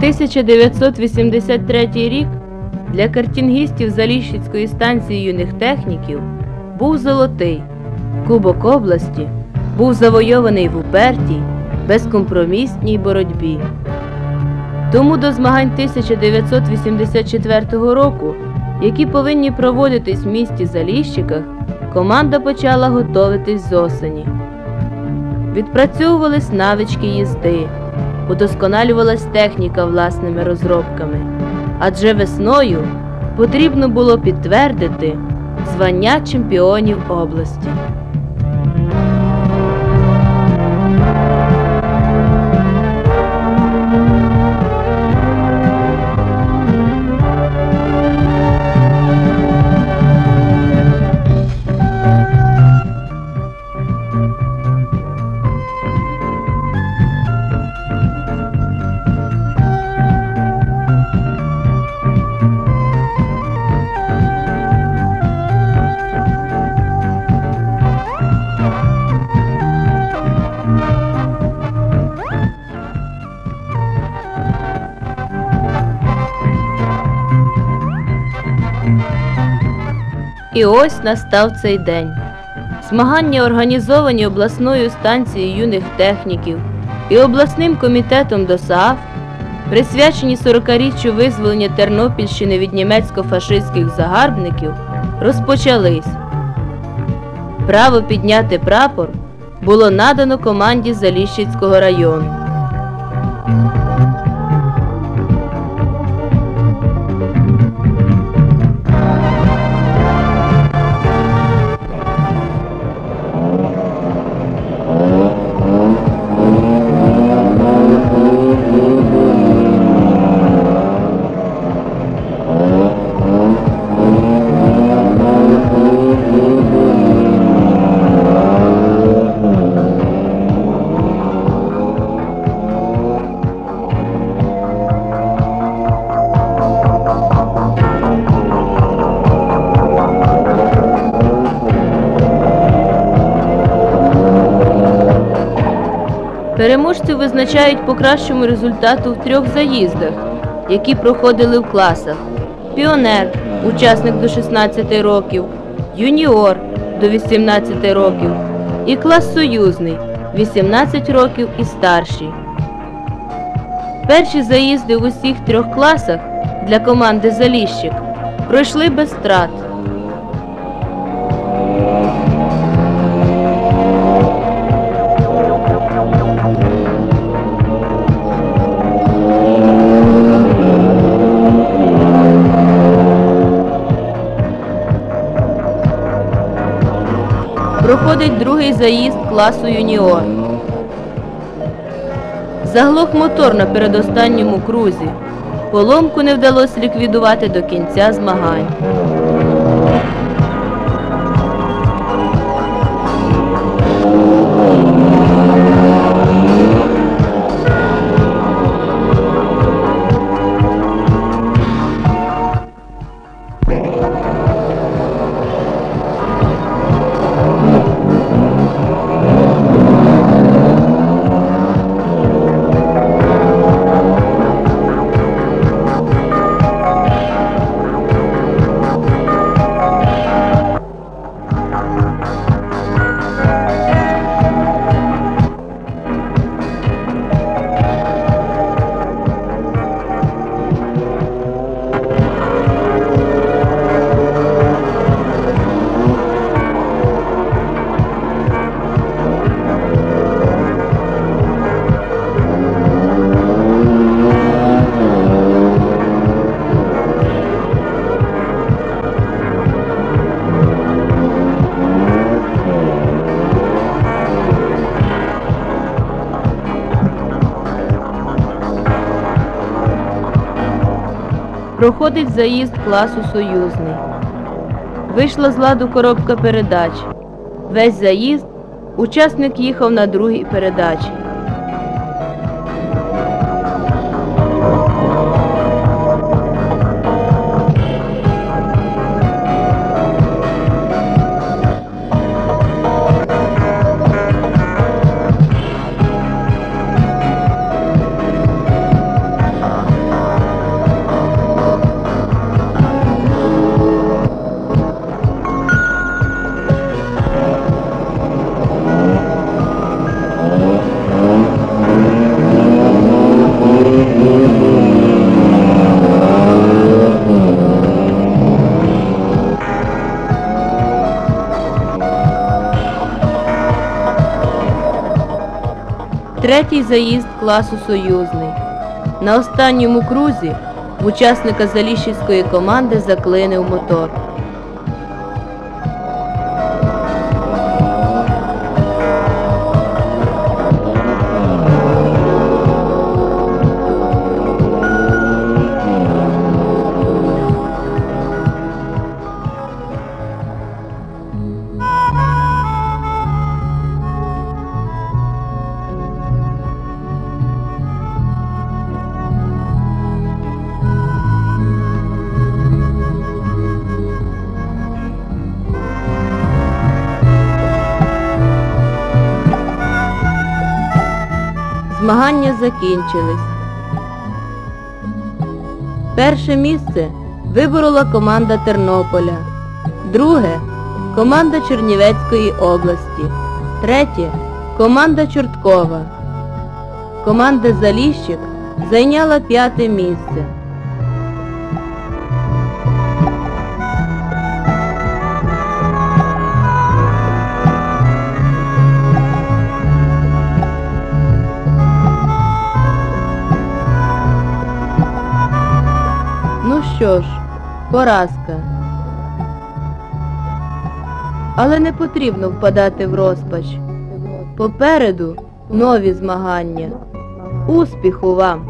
1983 рік для картінгістів Заліщицької станції юних техніків був золотий. Кубок області був завойований в упертій, безкомпромісній боротьбі. Тому до змагань 1984 року, які повинні проводитись в місті Заліщиках, команда почала готуватись з осені. Відпрацьовувались навички їзди, удосконалювалась техніка власними розробками. Адже весною потрібно було підтвердити звання чемпіонів області. І ось настав цей день. Змагання організовані обласною станцією юних техніків і обласним комітетом ДОСААФ, присвячені 40-річчю визволення Тернопільщини від німецько-фашистських загарбників, розпочались. Право підняти прапор було надано команді Заліщицького району. Переможців визначають по кращому результату в трьох заїздах, які проходили в класах: піонер, учасник до 16 років, юніор до 18 років і клас союзний 18 років і старший. Перші заїзди в усіх трьох класах для команди Заліщик пройшли без втрат. Проходить другий заїзд класу юніор. Заглох мотор на передостанньому крузі. Поломку не вдалося ліквідувати до кінця змагань. Проходить заїзд класу союзний. Вийшла з ладу коробка передач. Весь заїзд учасник їхав на другій передачі. Третій заїзд класу Союзний. На останньому крузі учасника Заліщівської команди заклинив мотор. Змагання закінчились. Перше місце виборола команда Тернополя, друге команда Чернівецької області, третє команда Чорткова. Команда Заліщик зайняла п'яте місце. Що ж, поразка. Але не потрібно впадати в розпач. Попереду нові змагання. Успіху вам!